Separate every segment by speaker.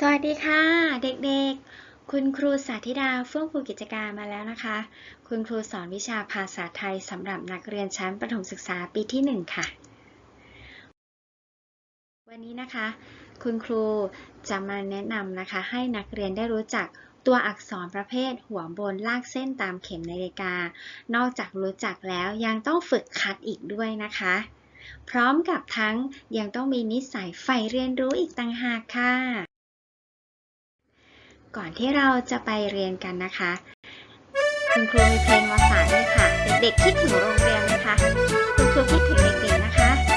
Speaker 1: สวัสดีค่ะ เด็กๆ คุณครูสาธิดาเฟื่องฟูกิจการมาแล้วนะคะ คุณครูสอนวิชาภาษาไทยสำหรับนักเรียนชั้นประถมศึกษาปีที่ 1 ค่ะ วันนี้นะคะ คุณครูจะมาแนะนำนะคะ ให้นักเรียนได้รู้จักตัวอักษรประเภทหัวบนลากเส้นตามเข็มนาฬิกา นอกจากรู้จักแล้วยังต้องฝึกคัดอีกด้วยนะคะ พร้อมกับทั้งยังต้องมีนิสัยใฝ่เรียนรู้อีกต่างหากค่ะ ก่อนที่เราจะไปเรียนกันนะคะ คุณครูมีเพลงมาฝากด้วยค่ะ เด็กๆคิดถึงโรงเรียนนะคะ คุณครูคิดถึงเด็กๆนะคะ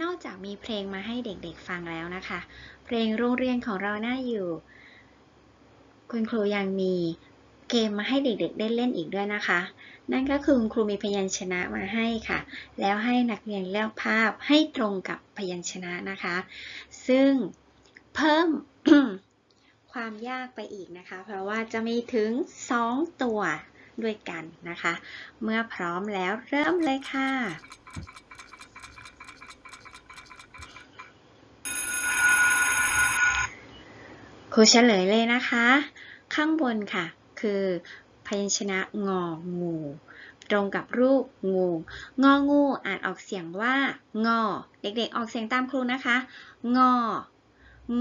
Speaker 2: นอกจาก
Speaker 1: มีเพลงมาให้เด็กๆฟังแล้วนะคะ เพลงโรงเรียนของเราน่าอยู่ คุณครูยังมีเกมมาให้เด็กๆ ได้เล่นอีกด้วยนะคะ นั่นก็คือคุณครูมีพยัญชนะมาให้ค่ะ แล้วให้นักเรียนเลือกภาพให้ตรงกับพยัญชนะนะคะ ซึ่งเพิ่มความยากไปอีกนะคะ เพราะว่าจะมีถึง 2 ตัวด้วยกันนะคะ เมื่อพร้อมแล้วเริ่มเลยค่ะ ครูเฉลยเลยนะคะ ข้างบนค่ะ คือพยัญชนะงองู ตรงกับรูปงู งองูอ่านออกเสียงว่า งอ เด็กๆออกเสียงตามครูนะคะ งอ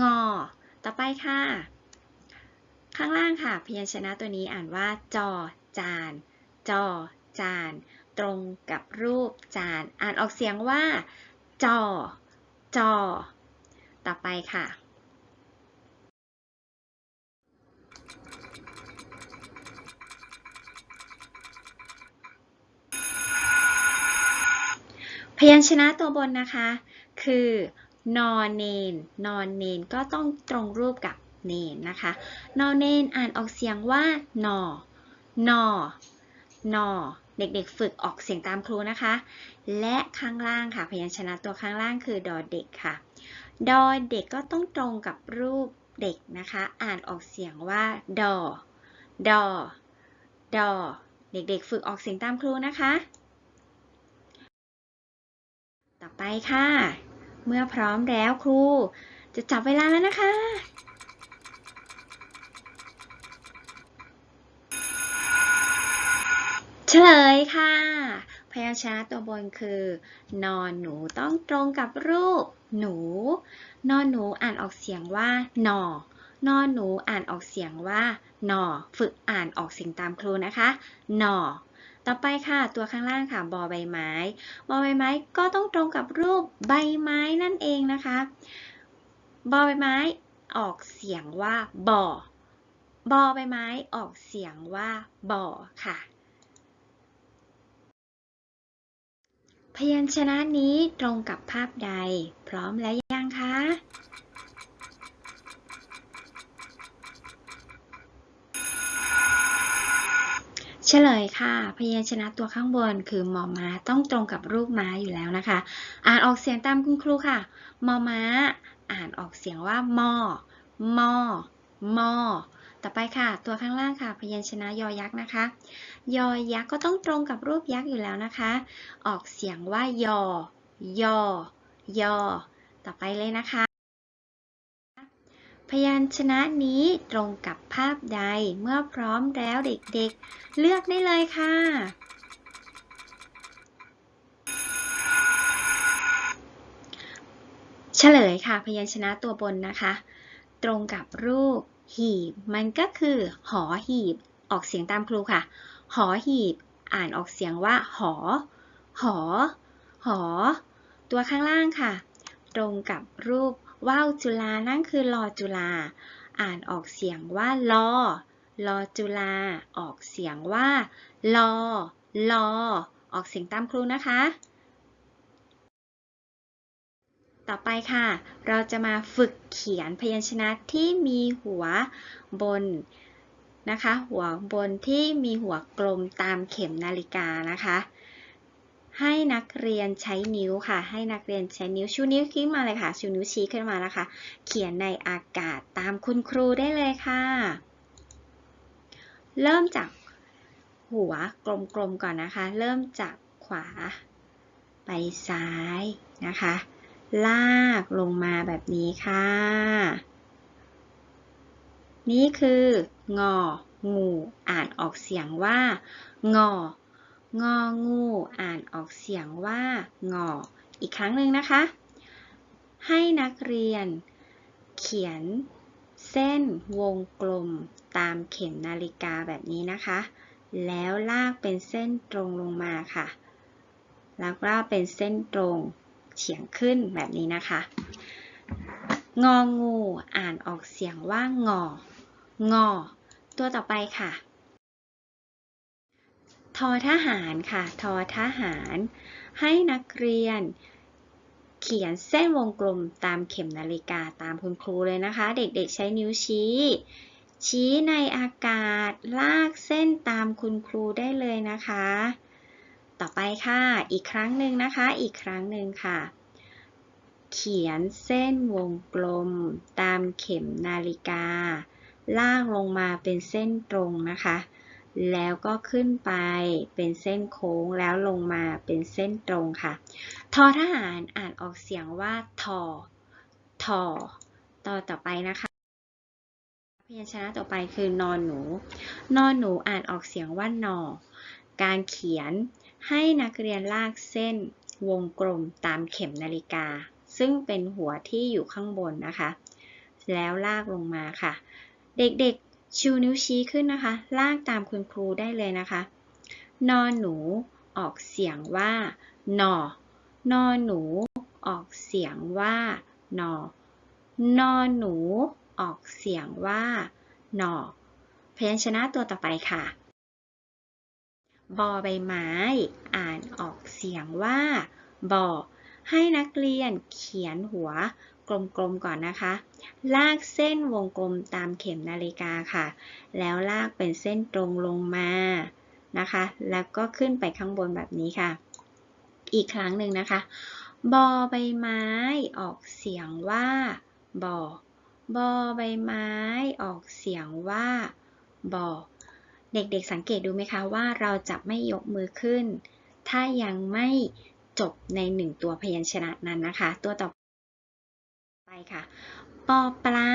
Speaker 1: งอ ต่อไปค่ะ ข้างล่างค่ะ พยัญชนะตัวนี้อ่านว่า จอ จาน จอ จาน ตรงกับรูปจาน อ่านออกเสียงว่า จอ จอ ต่อไปค่ะ พยัญชนะตัวบนนะคะ คือนอเนน นอนเนนก็ต้องตรงรูปกับเนนนะคะ นอเนนอ่านออกเสียงว่านอนอนอเด็กๆ ฝึกออกเสียงตามครูนะคะ และข้างล่างค่ะ พยัญชนะตัวข้างล่างคือดอเด็กค่ะ ดอเด็กก็ต้องตรงกับรูปเด็กนะคะ อ่านออกเสียงว่าดอ ดอ ดอ เด็กๆ ฝึกออกเสียงตามครูนะคะ ต่อไปค่ะ เมื่อพร้อมแล้วครู จะจับเวลาแล้วนะคะ เฉลยค่ะ พยัญชนะตัวบนคือ นอนหนูต้องตรงกับรูป หนู นอนหนูอ่านออกเสียงว่านอนอนหนูอ่านออกเสียงว่านอ ฝึกอ่านออกเสียงตามครูนะคะนอ ต่อไปค่ะตัวข้างล่างค่ะบอใบไม้บอใบไม้ก็ต้องตรงกับรูปใบไม้นั่นเองนะคะบอใบไม้ออกเสียงว่าบอบอใบไม้ออกเสียงว่าบอค่ะ พยัญชนะนี้ตรงกับภาพใด พร้อมแล้วยังคะ เฉเลยค่ะ พยัญชนะตัวข้างบนคือมอม้าต้องตรงกับรูปม้าอยู่แล้วนะคะ อ่านออกเสียงตามคุณครูค่ะ มอม้า อ่านออกเสียงว่ามอมอมอต่อไปค่ะ ตัวข้างล่างค่ะ พยัญชนะยอยักษ์นะคะ ยอยักษ์ก็ต้องตรงกับรูปยักษ์อยู่แล้วนะคะ ออกเสียงว่ายอ ยอ ยอ ต่อไปเลยนะคะ พยัญชนะนี้ตรงกับภาพใดเมื่อพร้อมแล้วเด็กๆ เลือกได้เลยค่ะ เฉลยค่ะ พยัญชนะตัวบนนะคะ ตรงกับรูปหีบ มันก็คือ หอหีบ ออกเสียงตามครูค่ะ หอหีบ อ่านออกเสียงว่า หอ หอ หอ ตัวข้างล่างค่ะ ตรงกับรูป ว่าวจุฬานั่นคือลอจุฬาอ่านออกเสียงว่าลอลอจุฬาออกเสียงว่าลอลอ ออกเสียงตามครูนะคะ ต่อไปค่ะ เราจะมาฝึกเขียนพยัญชนะที่มีหัวบนนะคะ หัวบนที่มีหัวกลมตามเข็มนาฬิกานะคะ ให้นักเรียนใช้นิ้วค่ะ ให้นักเรียนใช้นิ้วชูนิ้วขึ้นมาเลยค่ะชูนิ้วชี้ขึ้นมานะคะ เขียนในอากาศตามคุณครูได้เลยค่ะ เริ่มจากหัวกลมๆก่อนนะคะ เริ่มจากขวา ไปซ้ายนะคะ ลากลงมาแบบนี้ค่ะ นี่คืององูอ่านออกเสียงว่างอ งองู อ่านออกเสียงว่างอ อีกครั้งหนึ่งนะคะ ให้นักเรียน เขียนเส้นวงกลมตามเข็มนาฬิกาแบบนี้นะคะ แล้วลากเป็นเส้นตรงลงมาค่ะ แล้วก็เป็นเส้นตรงเฉียงขึ้นแบบนี้นะคะ งองู อ่านออกเสียงว่างอ งอ ตัวต่อไปค่ะ ทอทหารค่ะ ทอทหาร ให้นักเรียน เขียนเส้นวงกลมตามเข็มนาฬิกาตามคุณครูเลยนะคะ เด็กๆใช้นิ้วชี้ ชี้ในอากาศ ลากเส้นตามคุณครูได้เลยนะคะ ต่อไปค่ะ อีกครั้งหนึ่งนะคะ อีกครั้งหนึ่งค่ะ เขียนเส้นวงกลมตามเข็มนาฬิกา ลากลงมาเป็นเส้นตรงนะคะ แล้วก็ขึ้นไปเป็นเส้นโค้งแล้วลงมาเป็นเส้นตรงค่ะ ทอทหารอ่านออกเสียงว่าทอ ทอ ต่อต่อไปนะคะ พยัญชนะต่อไปคือนอนหนู นอนหนูอ่านออกเสียงว่านอ การเขียนให้นักเรียนลากเส้นวงกลมตามเข็มนาฬิกา ซึ่งเป็นหัวที่อยู่ข้างบนนะคะ แล้วลากลงมาค่ะ เด็กๆ ชูนิ้วชี้ขึ้นนะคะ ลากตามคุณครูได้เลยนะคะ นอนหนูออกเสียงว่านอนอนหนู ออกเสียงว่านอนอนหนู ออกเสียงว่านอพยัญชนะตัวต่อไปค่ะบอใบไม้ อ่านออกเสียงว่าบอให้นักเรียนเขียนหัว กลมๆก่อนนะคะ ลากเส้นวงกลมตามเข็มนาฬิกาค่ะ แล้วลากเป็นเส้นตรงลงมานะคะ แล้วก็ขึ้นไปข้างบนแบบนี้ค่ะ อีกครั้งหนึ่งนะคะ บอใบไม้ออกเสียงว่า บอ บอใบไม้ออกเสียงว่า บอ เด็กๆสังเกตดูไหมคะว่าเราจะไม่ยกมือขึ้น ถ้ายังไม่จบในหนึ่งตัวพยัญชนะนั้นนะคะ ตัวต่อ ค่ะปอปลา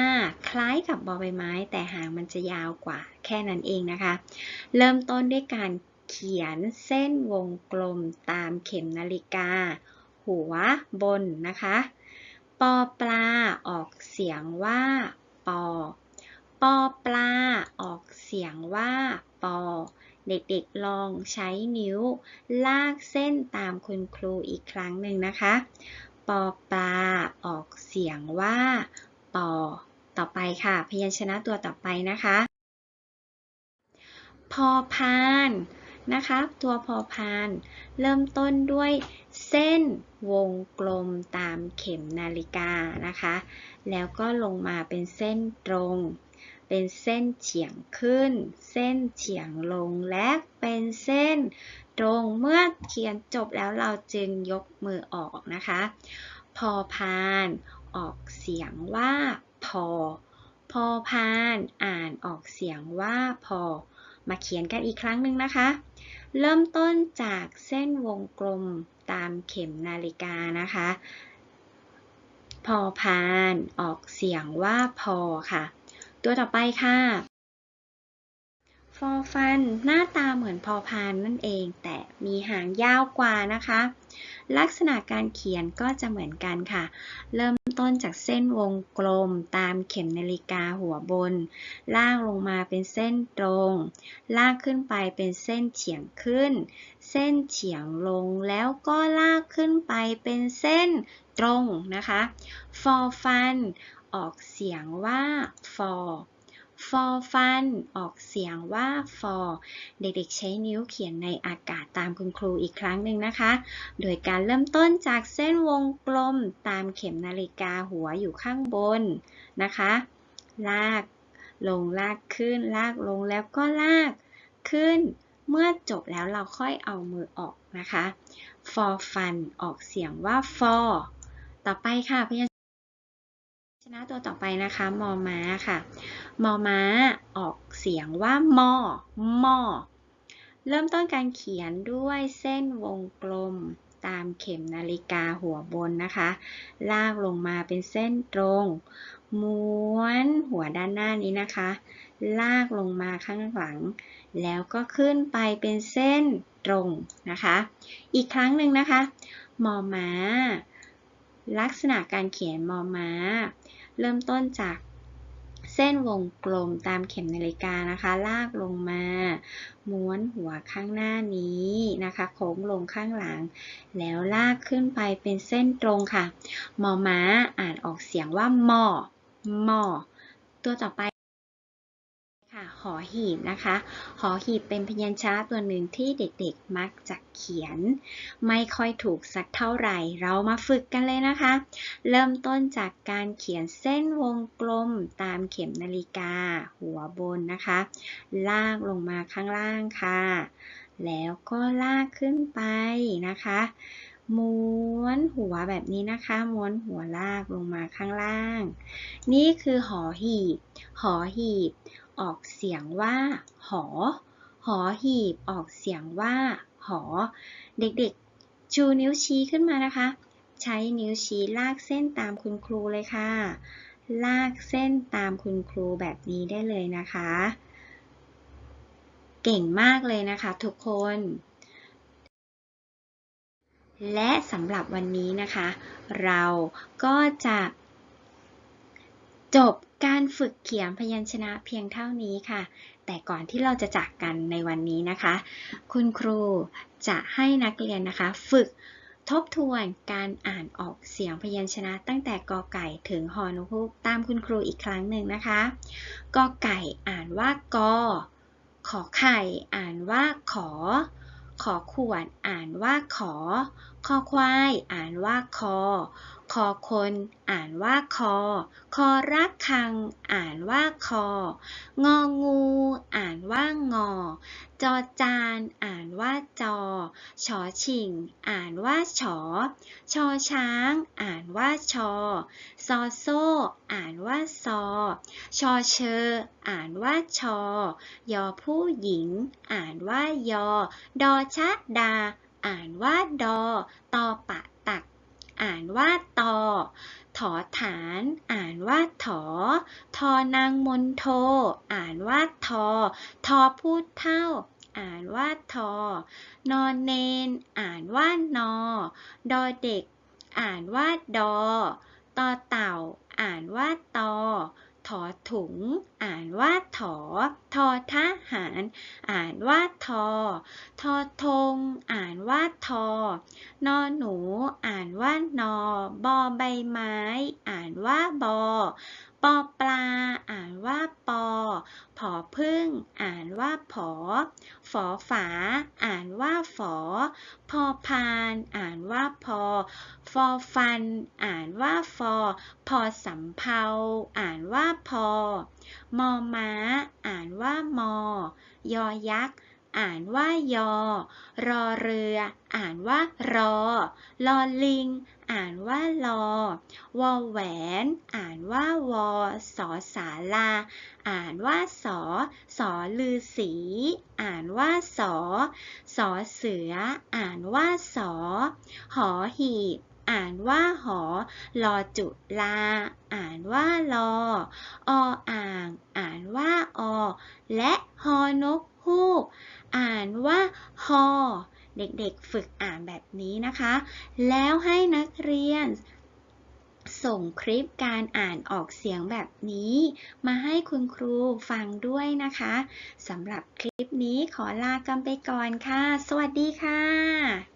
Speaker 1: คล้ายกับบอใบไม้ แต่หางมันจะยาวกว่าแค่นั้นเองนะคะ เริ่มต้นด้วยการเขียนเส้นวงกลมตามเข็มนาฬิกา หัวบนนะคะ ปอปลาออกเสียงว่าปอ ปอปลาออกเสียงว่าปอ เด็กๆลองใช้นิ้ว ลากเส้นตามคุณครูอีกครั้งหนึ่งนะคะ ปอปลาออกเสียงว่าปอต่อไปค่ะ พยัญชนะตัวต่อไปนะคะ พอพานนะคะตัวพอพาน เริ่มต้นด้วยเส้นวงกลมตามเข็มนาฬิกานะคะ แล้วก็ลงมาเป็นเส้นตรง เป็นเส้นเฉียงขึ้น เส้นเฉียงลงและเป็นเส้นตรงเมื่อเขียนจบแล้วเราจึงยกมือออกนะคะ พอพานออกเสียงว่าพอ พอพานอ่านออกเสียงว่าพอ มาเขียนกันอีกครั้งหนึ่งนะคะ เริ่มต้นจากเส้นวงกลมตามเข็มนาฬิกานะคะ พอพานออกเสียงว่าพอค่ะ ตัวต่อไปค่ะฟอฟันหน้าตาเหมือนพอพานนั่นเอง แต่มีหางยาวกว่านะคะ ลักษณะการเขียนก็จะเหมือนกันค่ะ เริ่มต้นจากเส้นวงกลมตามเข็มนาฬิกาหัวบน ลากลงมาเป็นเส้นตรง ลากขึ้นไปเป็นเส้นเฉียงขึ้น เส้นเฉียงลงแล้วก็ลากขึ้นไปเป็นเส้นตรงนะคะ ฟอฟัน ออกเสียงว่าฟอฟอฟันออกเสียงว่าฟอเด็กๆใช้นิ้วเขียนในอากาศตามคุณครูอีกครั้งหนึ่งนะคะ โดยการเริ่มต้นจากเส้นวงกลมตามเข็มนาฬิกาหัวอยู่ข้างบนนะคะ ลากลงลากขึ้น ลากลงแล้วก็ลากขึ้น เมื่อจบแล้วเราค่อยเอามือออกนะคะฟอฟันออกเสียงว่าฟอต่อไปค่ะพยัญ ชนะตัวต่อไปนะคะ มอม้าค่ะ มอม้าออกเสียงว่ามอมอ เริ่มต้นการเขียนด้วยเส้นวงกลมตามเข็มนาฬิกาหัวบนนะคะ ลากลงมาเป็นเส้นตรง ม้วนหัวด้านหน้านี้นะคะ ลากลงมาข้างหลัง แล้วก็ขึ้นไปเป็นเส้นตรงนะคะ อีกครั้งหนึ่งนะคะ มอม้าลักษณะการเขียนมอม้า เริ่มต้นจากเส้นวงกลมตามเข็มนาฬิกานะคะ ลากลงมา ม้วนหัวข้างหน้านี้นะคะ โค้งลงข้างหลัง แล้วลากขึ้นไปเป็นเส้นตรงค่ะ มอม้าอ่านออกเสียงว่า มอ มอ ตัวต่อไป อหีบนะคะ หอหีบเป็นพยัญชนะตัวหนึ่งที่เด็กๆมักจะเขียน ไม่ค่อยถูกสักเท่าไหร่ เรามาฝึกกันเลยนะคะ เริ่มต้นจากการเขียนเส้นวงกลมตามเข็มนาฬิกา หัวบนนะคะ ลากลงมาข้างล่างค่ะ แล้วก็ลากขึ้นไปนะคะม้วนหัวแบบนี้นะคะ ม้วนหัวลากลงมาข้างล่าง นี่คือหอหีบ หอหีบ ออกเสียงว่า หอ หอหีบออกเสียงว่า หอ เด็กๆ ชูนิ้วชี้ขึ้นมานะคะ ใช้นิ้วชี้ลากเส้นตามคุณครูเลยค่ะ ลากเส้นตามคุณครูแบบนี้ได้เลยนะคะ เก่งมากเลยนะคะทุกคน และสำหรับวันนี้นะคะ เราก็จะ จบการฝึกเขียนพยัญชนะเพียงเท่านี้ค่ะ แต่ก่อนที่เราจะจากกันในวันนี้นะคะ คุณครูจะให้นักเรียนนะคะ ฝึกทบทวนการอ่านออกเสียงพยัญชนะตั้งแต่กอไก่ถึงฮอนกฮูกตามคุณครูอีกครั้งหนึ่งนะคะกอไก่อ่านว่ากอ ขอไข่ อ่านว่าขอ ขอขวดอ่านว่าขอ คอควายอ่านว่าคอ คอคน อ่านว่าคอ คอรักคัง อ่านว่าคอ งองู อ่านว่างอ จอจาน อ่านว่าจอ ชอชิง อ่านว่าฉอชอช้าง อ่านว่าชอ ซอโซ่ อ่านว่าซอ ชอเชอ อ่านว่าชอ ยอผู้หญิง อ่านว่ายอ ดอชะดา อ่านว่าดอ ตอปะตัก อ่านว่าตอ ถอฐาน อ่านว่าถอ ทอนางมนโท อ่านว่าทอ ทอพูดเท่า อ่านว่าทอ นอนเนน อ่านว่านอ ดอเด็ก อ่านว่าดอ ตอเต่า อ่านว่าตอ ถอถุง อ่านว่าถอ ทอทหาร อ่านว่าทอ ทอธงอ่านว่าทอนอหนู อ่านว่านอบอใบไม้ อ่านว่าบอ อปลา อ่านว่าปอ ผอพึ่ง อ่านว่าผอ ฝอฝา อ่านว่าฝอ พอพาน อ่านว่าพอ ฟอฟัน อ่านว่าฟอ พอสำเภา อ่านว่าพอ มอม้า อ่านว่ามอ ยอยักษ์ อ่านว่ายอ รอเรือ อ่านว่ารอ ลอลิง อ่านว่าลอ วอแหวน อ่านว่าวอ สอสาลา อ่านว่าสอ สอลือสี อ่านว่าสอ สอเสือ อ่านว่าสอ หอหีบ อ่านว่าหอ ลอจุลา อ่านว่าลอ ออ่าง อ่านว่าอ และฮอนกฮูก อ่านว่าฮอ เด็กๆฝึกอ่านแบบนี้นะคะ แล้วให้นักเรียนส่งคลิปการอ่านออกเสียงแบบนี้ มาให้คุณครูฟังด้วยนะคะสำหรับคลิปนี้ขอลากันไปก่อนค่ะ สวัสดีค่ะ